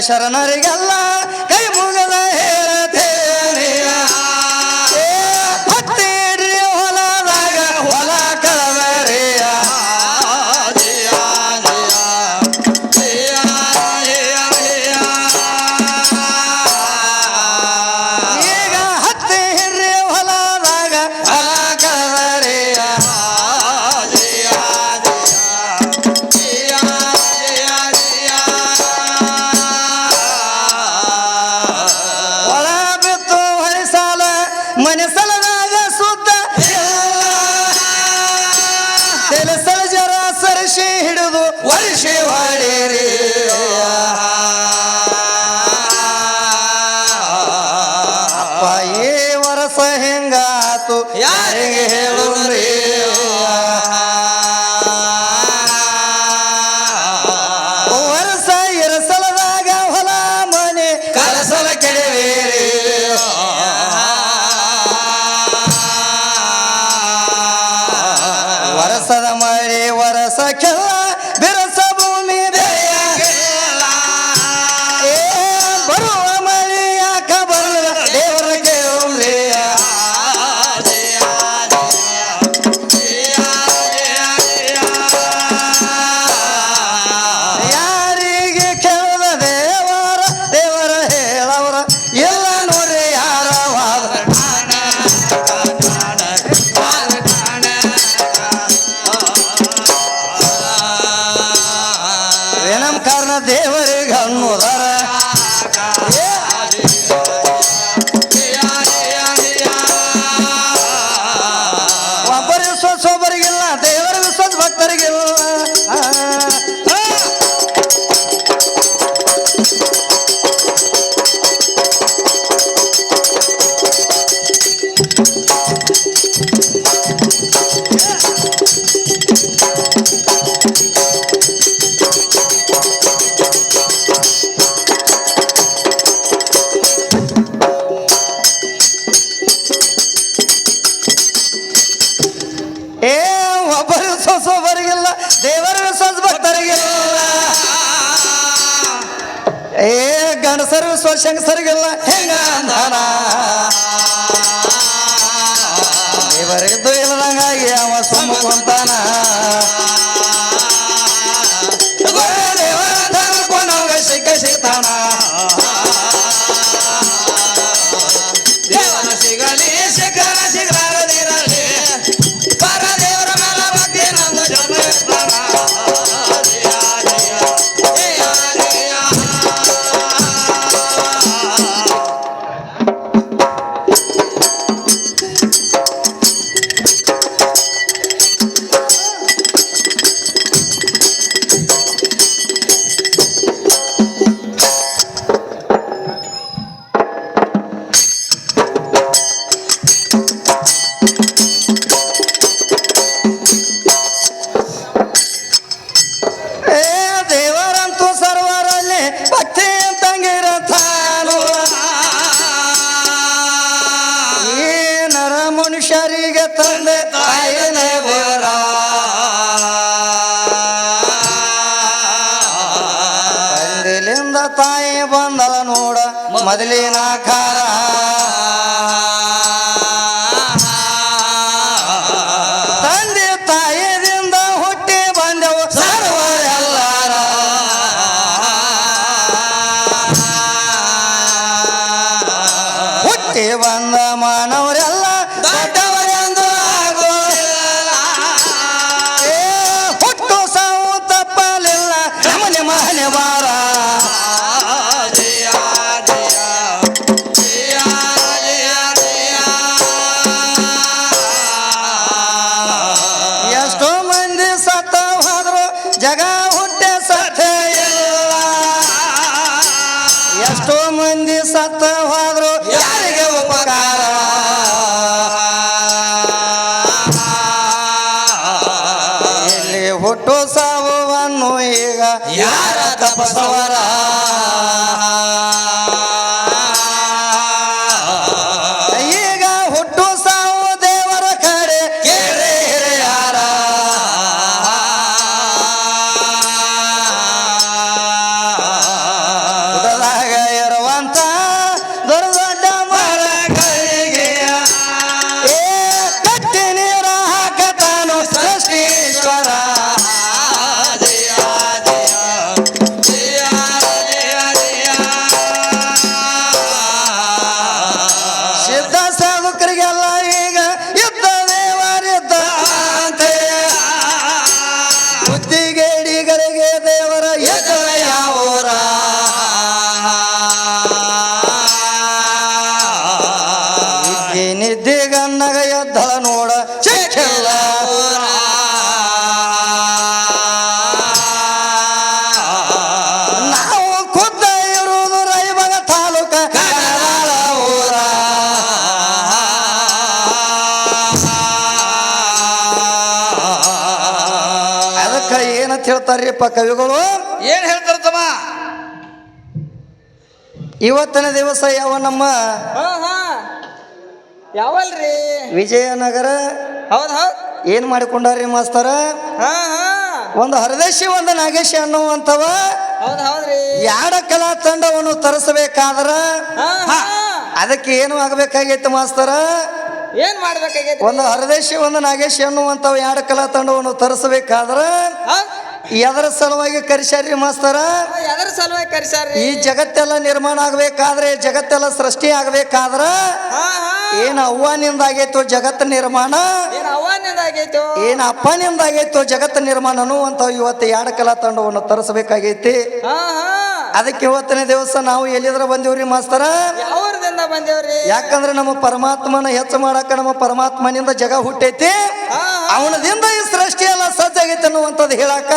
ಶರಣರಿಗೆಲ್ಲ ನೆನಸಲನಾದ ಸುದ್ದ. ನೆಲಸಲ ಜರ ಸರಿಸಿ ಹಿಡಿದು ವರ್ಷಿ ಹೊಡೆರಿ ಅಪ್ಪ ಏ ವರಸ ಹೆಂಗಾತು? ಯಾರಿಗೆ ಗಣ ಸರ್ವಿಸ್ ಶಂಗ ಸರ್ಗಿಲ್ಲ. ಹೆಂಗ ಅಂದಾನ? ಇವರಿಗಿದ್ದು ಇಲ್ಲದಂಗಾಗಿ ಅವ ಸುಮ್ಮ ಮನುಷ್ಯರಿಗೆ ತಂದೆ ತಾಯಿನೇ ಬರ ತಂದೆಲಿಂದ ತಾಯಿ ಬಂದಲ ನೋಡ ಮೊದಲಿನ ಕಾಲ ಸತ್ತ ಹೋದ್ರು ಯಾರಿಗೆ ಉಪಕಾರ? ಇಲ್ಲಿ ಹುಟ್ಟು ಸಾವುವನ್ನು ಈಗ ಯಾರ ತಪಸವರ? ಹೇಳ್ತಾರ್ರಿಪ್ಪ ಕವಿಗಳು? ಏನ್ ಹೇಳ್ತಾರ ತಮ್ಮ? ಇವತ್ತಿನ ದಿವಸ ಯಾವ ನಮ್ಮ ಹಾ ಹಾ. ಯಾವಲ್ರಿ? ವಿಜಯನಗರ? ಹೌದ್ ಹೌದ್. ಏನ್ ಮಾಡಿಕೊಂಡಾರ್ರಿ ಮಾಸ್ತರ? ಹಾ ಹಾ. ಒಂದು ಹರದೇಶಿ ಒಂದು ನಾಗೇಶಿ ಅನ್ನುವಂಥವ ಹೌದ್ ಹೌದ್ರಿ. ಯಾಡ ಕಲಾ ತಂಡವನ್ನು ತರಿಸಬೇಕಾದ್ರ? ಹಾ ಹಾ. ಅದಕ್ಕೆ ಏನು ಆಗ್ಬೇಕಾಗೈತೆ ಮಾಸ್ತರ? ಏನ್ ಮಾಡ್ಬೇಕಾಗೈತೆ? ಒಂದು ಹರದೇಶಿ ಒಂದು ನಾಗೇಶಿ ಅನ್ನುವಂಥವು ಯಾಡ ಕಲಾ ತಂಡವನ್ನು ತರಿಸಬೇಕಾದ್ರ? ಹಾ? ಎದರ ಸಲುವಾಗಿ ಕರೆಸ್ಯಾರ್ರಿ ಮಾಸ್ತರ? ಎದರ ಸಲುವಾಗಿ ಕರ್ಸ್ಯಾರ್ರಿ. ಈ ಜಗತ್ತೆಲ್ಲ ನಿರ್ಮಾಣ ಆಗ್ಬೇಕಾದ್ರೆ ಜಗತ್ತೆಲ್ಲ ಸೃಷ್ಟಿ ಆಗ್ಬೇಕಾದ್ರ ಏನ್ ಅವ್ವನಿಂದ ಆಗೈತು ಜಗತ್ ನಿರ್ಮಾಣ? ಏನ್ ಅಪ್ಪನಿಂದ ಆಗೈತು ಜಗತ್ ನಿರ್ಮಾಣನು ಅಂತ ಇವತ್ತು ಯಾಡ ಕಲಾ ತಂಡವನ್ನು ತರಿಸಬೇಕಾಗೈತಿ. ಅದಕ್ಕೆ ಇವತ್ತನೇ ದಿವಸ ನಾವು ಎಲ್ಲಿದ್ರ ಬಂದಿವ್ರಿ ಮಾಸ್ತರ? ಯಾಕಂದ್ರೆ ನಮ್ಮ ಪರಮಾತ್ಮನ ಹೆಚ್ಚು ಮಾಡಾಕ ನಮ್ಮ ಪರಮಾತ್ಮನಿಂದ ಜಗ ಹುಟ್ಟೈತಿ. ಅವನದಿಂದ ಈ ಸೃಷ್ಟಿ ಎಲ್ಲ ಸಜ್ಜಾಗೈತೆ ಅನ್ನುವಂಥದ್ದು ಹೇಳಾಕ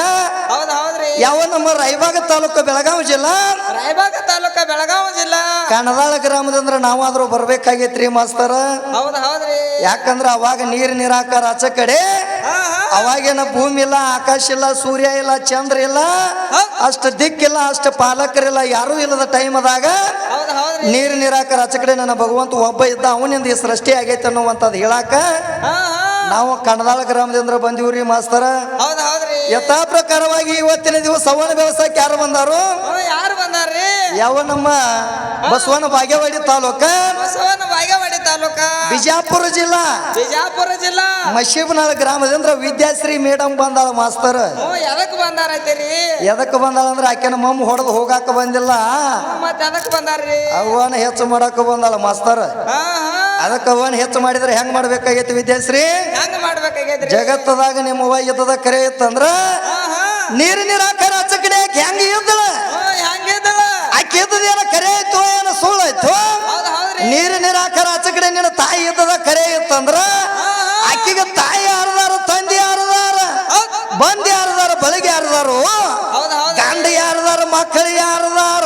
ಹೌದ್ ಹೌದ್ರಿ. ಯಾವ ನಮ್ಮ ರಾಯಬಾಗ ತಾಲೂಕು ಬೆಳಗಾವಿ ಜಿಲ್ಲಾ? ರಾಯಬಾಗ ತಾಲೂಕ ಬೆಳಗಾವಿ ಜಿಲ್ಲಾ. ಕಣದಾಳ ಗ್ರಾಮದಂದ್ರ ನಾವಾದ್ರೂ ಬರ್ಬೇಕಾಗೈತ್ರಿ ಮಾಸ್ತರ. ಹೌದ್ ಹೌದ್ರಿ. ಯಾಕಂದ್ರ ಅವಾಗ ನೀರ್ ನಿರಾಕಾರ ಆಚ ಕಡೆ ಅವಾಗೇನ ಭೂಮಿ ಇಲ್ಲ ಆಕಾಶ ಇಲ್ಲ ಸೂರ್ಯ ಇಲ್ಲ ಚಂದ್ರ ಇಲ್ಲ ಅಷ್ಟು ದಿಕ್ಕಿಲ್ಲ ಅಷ್ಟು ಪಾಲಕರಿಲ್ಲ ಯಾರೂ ಇಲ್ಲದ ಟೈಮ್ ಅದಾಗ ನೀರ್ ನಿರಾಕಾರ ಆಚ ಕಡೆ ನನ್ನ ಭಗವಂತ ಒಬ್ಬ ಇದ್ದ ಅವನಿಂದ ಈ ಸೃಷ್ಟಿ ಆಗೈತೆ ಅನ್ನುವಂಥದ್ದು ಹೇಳಾಕ ನಾವು ಕಣದಾಳ ಗ್ರಾಮದಿಂದ ಬಂದಿವ್ರಿ ಮಾಸ್ತರ. ಹೌದ್ ಹೌದ್ರಿ. ಯಥಾ ಪ್ರಕಾರವಾಗಿ ಇವತ್ತಿನ ದಿವಸ ಸವಣ ಬೆಳಸಕ್ಕೆ ಯಾರು ಬಂದಾರು? ಯಾರು ಬಂದಾರ್ರಿ? ಯಾವ ನಮ್ಮ ಬಸವನ ಬಾಗೇವಾಡಿ ತಾಲೂಕ? ಬಸವನ ಬಾಗೇವಾಡಿ ತಾಲೂಕ. ಬಿಜಾಪುರ ಜಿಲ್ಲಾ? ಬಿಜಾಪುರ ಜಿಲ್ಲಾ. ಮಶೀಬ್ನಾಳ ಗ್ರಾಮದಿಂದ ವಿದ್ಯಾಶ್ರೀ ಮೇಡಮ್ ಬಂದಾಳ ಮಾಸ್ತರ್. ಎದಕ್ ಬಂದಾರೈತಿರಿ? ಎದಕ್ಕೆ ಬಂದಾಳ ಅಂದ್ರೆ ಆಕೆನ ಮಮ್ಮ ಹೊಡೆದು ಹೋಗಾಕ ಬಂದಿಲ್ಲ. ಮತ್ತೆ ಎದಕ್ ಬಂದಾರ್ರಿ? ಅವನ ಹೆಚ್ಚು ಮಾಡಾಕ ಬಂದಾಳ ಮಾಸ್ತರ್. ಹಾ ಹಾ. ಅದಕ್ಕೆ ಅವನ್ ಹೆಚ್ಚು ಮಾಡಿದ್ರೆ ಹೆಂಗ್ ಮಾಡ್ಬೇಕಾಗೈತಿ ವಿದ್ಯಾಶ್ರೀ? ಹೆಂಗ್ ಮಾಡ್ಬೇಕಾಗೈತಿ ಜಗತ್ತದಾಗ ನಿಮ್ಮ ಅವ್ವ ಇದ್ದದ ಕರೆ ಇತ್ತಂದ್ರ ನೀರು ನೀರಾಕರ ಹಚ್ಚ ಕಡೆ ಆಕೆ ಹೆಂಗ ಇದ್ದಳ? ಆಕೆ ಕರೆ ಆಯ್ತು ಏನ ಸುಳ್ಳು ಆಯ್ತು ನೀರು ನೀರಾಕರ ಹಚ್ಚ ಕಡೆ ನಿನ್ನ ತಾಯಿ ಇದ್ದದ ಕರೆ ಇತ್ತಂದ್ರ ಆಕಿಗೆ ತಾಯಿ ಯಾರದಾರ ತಂದೆ ಯಾರದಾರ ಬಂದ್ ಯಾರದಾರ ಬಳಿಗೆ ಯಾರದಾರು? ಗಂಡ ಯಾರದಾರ ಮಕ್ಕಳು ಯಾರದಾರ?